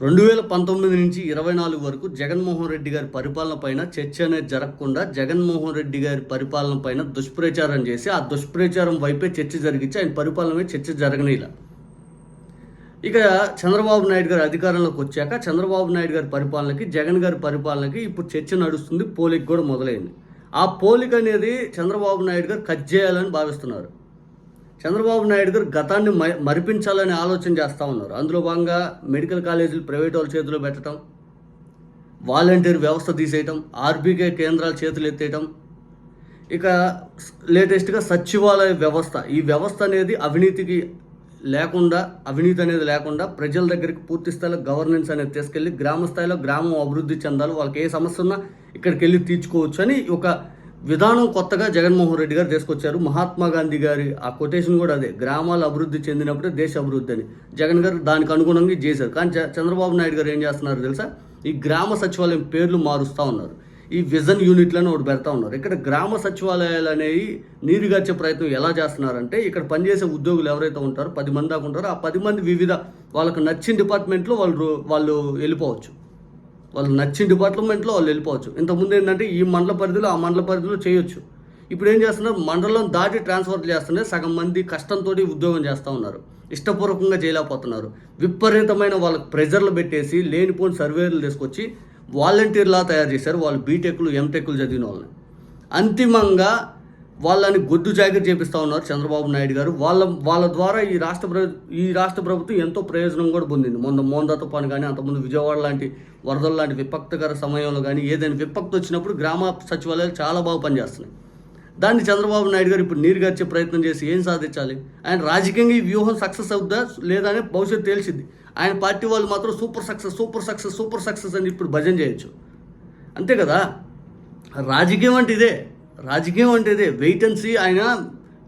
రెండు వేల పంతొమ్మిది నుంచి ఇరవై నాలుగు వరకు జగన్మోహన్ రెడ్డి గారి పరిపాలన పైన చర్చ అనేది జరగకుండా జగన్మోహన్ రెడ్డి గారి పరిపాలన పైన దుష్ప్రచారం చేసి ఆ దుష్ప్రచారం వైపే చర్చ జరిగించి ఆయన పరిపాలన చర్చ జరగనిలా ఇక చంద్రబాబు నాయుడు గారు అధికారంలోకి వచ్చాక చంద్రబాబు నాయుడు గారి పరిపాలనకి జగన్ గారి పరిపాలనకి ఇప్పుడు చర్చ నడుస్తుంది పోలిక కూడా మొదలైంది. ఆ పోలిక అనేది చంద్రబాబు నాయుడు గారు కట్ చేయాలని భావిస్తున్నారు. చంద్రబాబు నాయుడు గారు గతాన్ని మరిపించాలని ఆలోచన చేస్తూ ఉన్నారు. అందులో భాగంగా మెడికల్ కాలేజీలు ప్రైవేట్ వాళ్ళ చేతిలో పెట్టడం వాలంటీర్ వ్యవస్థ తీసేయటం ఆర్బీకే కేంద్రాల చేతులు ఎత్తేయటం ఇక లేటెస్ట్గా సచివాలయ వ్యవస్థ. ఈ వ్యవస్థ అనేది అవినీతికి లేకుండా అవినీతి అనేది లేకుండా ప్రజల దగ్గరికి పూర్తి స్థాయిలో గవర్నెన్స్ అనేది తీసుకెళ్ళి గ్రామ స్థాయిలో గ్రామం అభివృద్ధి చెందాలి. వాళ్ళకి ఏ సమస్య ఉన్నా ఇక్కడికి వెళ్ళి తీర్చుకోవచ్చు అని ఒక విధానం కొత్తగా జగన్మోహన్ రెడ్డి గారు తీసుకొచ్చారు. మహాత్మా గాంధీ గారి ఆ కొటేషన్ కూడా అదే గ్రామాలు అభివృద్ధి చెందినప్పుడే దేశ అభివృద్ధి అని. జగన్ గారు దానికి అనుగుణంగా చేశారు. కానీ చంద్రబాబు నాయుడు గారు ఏం చేస్తున్నారు తెలుసా? ఈ గ్రామ సచివాలయం పేర్లు మారుస్తూ ఉన్నారు. ఈ విజన్ యూనిట్లను ఒకటి పెడతా ఉన్నారు. ఇక్కడ గ్రామ సచివాలయాలు అనేవి నీరుగార్చే ప్రయత్నం ఎలా చేస్తున్నారంటే ఇక్కడ పనిచేసే ఉద్యోగులు ఎవరైతే ఉంటారో పది మంది దాకా ఉంటారో ఆ పది మంది వివిధ వాళ్ళకు నచ్చిన డిపార్ట్మెంట్లో వాళ్ళు వాళ్ళు వెళ్ళిపోవచ్చు. వాళ్ళు నచ్చిన డిపార్ట్మెంట్లో వాళ్ళు వెళ్ళిపోవచ్చు. ఇంతకుముందు ఏంటంటే ఈ మండల పరిధిలో ఆ మండల పరిధిలో చేయొచ్చు. ఇప్పుడు ఏం చేస్తున్నారు? మండలం దాటి ట్రాన్స్ఫర్ చేస్తున్నారు సగం మంది కష్టంతో ఉద్యోగం చేస్తూ ఉన్నారు. ఇష్టపూర్వకంగా చేయలేకపోతున్నారు. విపరీతమైన వాళ్ళకి ప్రెజర్లు పెట్టేసి లేనిపోని సర్వేలు తీసుకొచ్చి వాలంటీర్లా తయారు చేశారు వాళ్ళు బీటెక్లు ఎంటెక్లు చదివిన వాళ్ళని. అంతిమంగా వాళ్ళని గొద్దు జాగ్రత్త చేపిస్తూ ఉన్నారు చంద్రబాబు నాయుడు గారు. వాళ్ళ వాళ్ళ ద్వారా ఈ రాష్ట్ర ప్ర ఈ రాష్ట్ర ప్రభుత్వం ఎంతో ప్రయోజనం కూడా పొందింది. మొన్న మోందా తుఫాను కానీ అంతకుముందు విజయవాడ లాంటి వరదలు లాంటి విపక్తకర సమయంలో కానీ ఏదైనా విపక్తి వచ్చినప్పుడు గ్రామ సచివాలయాలు చాలా బాగా పనిచేస్తున్నాయి. దాన్ని చంద్రబాబు నాయుడు గారు ఇప్పుడు నీరుగార్చే ప్రయత్నం చేసి ఏం సాధించాలి? ఆయన రాజకీయంగా ఈ వ్యూహం సక్సెస్ అవుద్దా లేదా అని భవిష్యత్తు తెలిసింది ఆయన పార్టీ వాళ్ళు మాత్రం super success super success super success అని ఇప్పుడు భజన చేయొచ్చు. అంతే కదా? రాజకీయం అంటే ఇదే. రాజకీయం అంటే ఇదే వెయిట్ అండ్ సీ ఆయన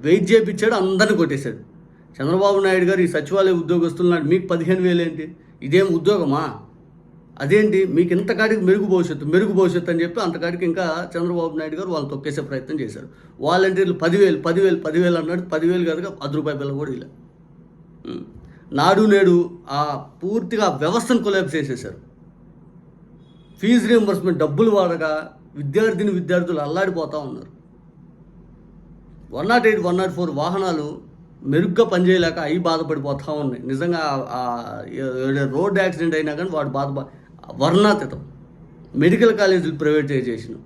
వెయిట్ చేయించాడు అందరిని కొట్టేశాడు. చంద్రబాబు నాయుడు గారు ఈ సచివాలయ ఉద్యోగస్తులు నాడు మీకు పదిహేను వేలు ఏంటి? ఇదేం ఉద్యోగమా? అదేంటి? మీకు ఇంతకాడికి మెరుగు భవిష్యత్తు మెరుగు భవిష్యత్తు అని చెప్పి అంతకాడికి ఇంకా చంద్రబాబు నాయుడు గారు వాళ్ళు తొక్కేసే ప్రయత్నం చేశారు. వాలంటీర్లు పదివేలు పదివేలు పదివేలు అన్నాడు. పదివేలు కాదుగా పది రూపాయల పిల్ల కూడా ఇలా నాడు నేడు ఆ పూర్తిగా వ్యవస్థను కొలాబ్ చేసేసారు ఫీజు రీఎంబర్స్మెంట్ డబ్బులు వాడగా విద్యార్థిని విద్యార్థులు అల్లాడిపోతూ ఉన్నారు. One nought eight one nought four వాహనాలు మెరుగ్గా పనిచేయలేక అవి బాధపడిపోతూ ఉన్నాయి. నిజంగా రోడ్ యాక్సిడెంట్ అయినా కానీ వాడు బాధ వర్ణాతీతం. మెడికల్ కాలేజీలు ప్రైవేటైజేషన్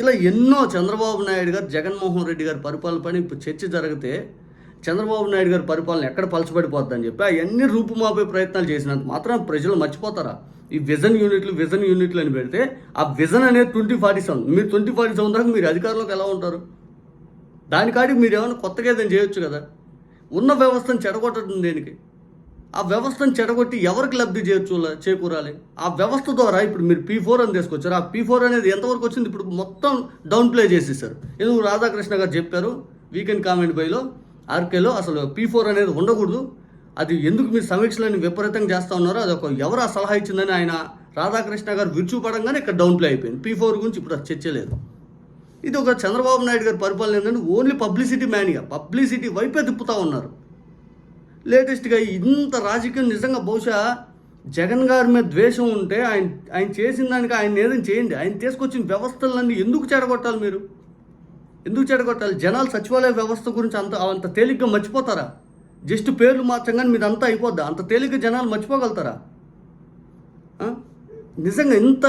ఇలా ఎన్నో చంద్రబాబు నాయుడు గారు జగన్మోహన్ రెడ్డి గారి పరిపాలన పని ఇప్పుడు చర్చ జరిగితే చంద్రబాబు నాయుడు గారి పరిపాలన ఎక్కడ పలచబడిపోద్దని చెప్పి అవన్నీ రూపుమాపే ప్రయత్నాలు చేసినంత మాత్రం ప్రజలు మర్చిపోతారా? ఈ విజన్ యూనిట్లు విజన్ యూనిట్లు అని పెడితే ఆ విజన్ అనేది ట్వంటీ ఫార్టీ సెవెన్. మీరు ట్వంటీ ఫార్టీ సెవెన్ దాకా మీరు అధికారంలోకి ఎలా ఉంటారు? దానికాడికి మీరు ఏమైనా కొత్తగా ఏదైనా చేయొచ్చు కదా? ఉన్న వ్యవస్థను చెడగొట్టడం దేనికి? ఆ వ్యవస్థను చెడగొట్టి ఎవరికి లబ్ధి చేర్చు చేకూరాలి? ఆ వ్యవస్థ ద్వారా ఇప్పుడు మీరు పీ ఫోర్ అని తీసుకొచ్చారు. ఆ పీ ఫోర్ అనేది ఎంతవరకు వచ్చింది? ఇప్పుడు మొత్తం డౌన్ ప్లే చేసేసారు. ఎందుకు రాధాకృష్ణ గారు చెప్పారు? వీకెండ్ కామెంట్ బైలో ఆర్కేలో అసలు పీ ఫోర్ అనేది ఉండకూడదు. అది ఎందుకు మీరు సమీక్షలను విపరీతంగా చేస్తూ ఉన్నారో అది ఒక ఎవరు ఆ సలహా ఇచ్చిందని ఆయన రాధాకృష్ణ గారు విరుచుపడంగానే ఇక్కడ డౌన్ ప్లే అయిపోయింది. పీ ఫోర్ గురించి ఇప్పుడు అది చర్చ లేదు. ఇది ఒక చంద్రబాబు నాయుడు గారి పరిపాలన ఏంటంటే ఓన్లీ పబ్లిసిటీ మ్యాన్గా పబ్లిసిటీ వైపే తిప్పుతూ ఉన్నారు. లేటెస్ట్గా ఇంత రాజకీయం నిజంగా బహుశా జగన్ గారి మీద ద్వేషం ఉంటే ఆయన ఆయన చేసిన దానికి ఆయన ఏదైనా చేయండి. ఆయన తీసుకొచ్చిన వ్యవస్థలన్నీ ఎందుకు చెడగొట్టాలి మీరు? ఎందుకు చెడగొట్టాలి? జనాలు సచివాలయ వ్యవస్థ గురించి అంత అంత తేలిగ్గా మర్చిపోతారా? జస్ట్ పేర్లు మార్చంగానే మీదంతా అయిపోద్దా? అంత తేలిక జనాలు మర్చిపోగలుగుతారా? నిజంగా ఇంత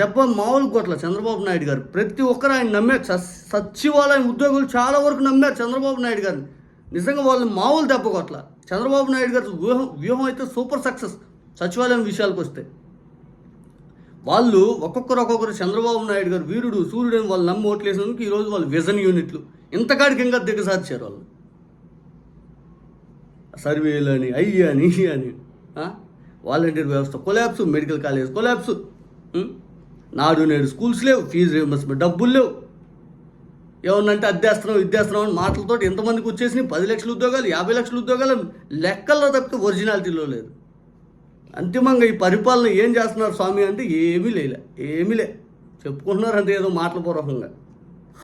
దెబ్బ మామూలు కొట్ల చంద్రబాబు నాయుడు గారు. ప్రతి ఒక్కరు ఆయన నమ్మారు. సచివాలయం ఉద్యోగులు చాలా వరకు నమ్మారు చంద్రబాబు నాయుడు గారిని. నిజంగా వాళ్ళని మామూలు దెబ్బ కొట్ల. చంద్రబాబు నాయుడు గారి వ్యూహం వ్యూహం అయితే సూపర్ సక్సెస్ సచివాలయం విషయాలకు వస్తే. వాళ్ళు ఒక్కొక్కరు ఒక్కొక్కరు చంద్రబాబు నాయుడు గారు వీరుడు సూర్యుడు వాళ్ళు నమ్మి ఓట్లేసినందుకు ఈరోజు వాళ్ళు విజన్ యూనిట్లు. ఇంతకాడికి ఇంకా దిగసార్చారు వాళ్ళు. సర్వేలు అని అయ్యి అని అని. వాలంటీర్ వ్యవస్థ కొలాబ్స్ మెడికల్ కాలేజ్ కొలాబ్స్ నాడు నేడు స్కూల్స్ లేవు ఫీజు రియంబర్స్మెంట్ డబ్బులు లేవు. ఏమన్నంటే అద్దెస్తున్నాం ఇద్దేస్తున్నాం అని మాటలతో ఎంతమందికి వచ్చేసినాయి? పది లక్షల ఉద్యోగాలు యాభై లక్షల ఉద్యోగాలు లెక్కల్లో తప్పితే ఒరిజినాలిటీలో లేదు. అంతిమంగా ఈ పరిపాలన ఏం చేస్తున్నారు స్వామి అంటే ఏమీ లేలే ఏమీ లే. చెప్పుకుంటున్నారు అంటే ఏదో మాటల పూర్వకంగా.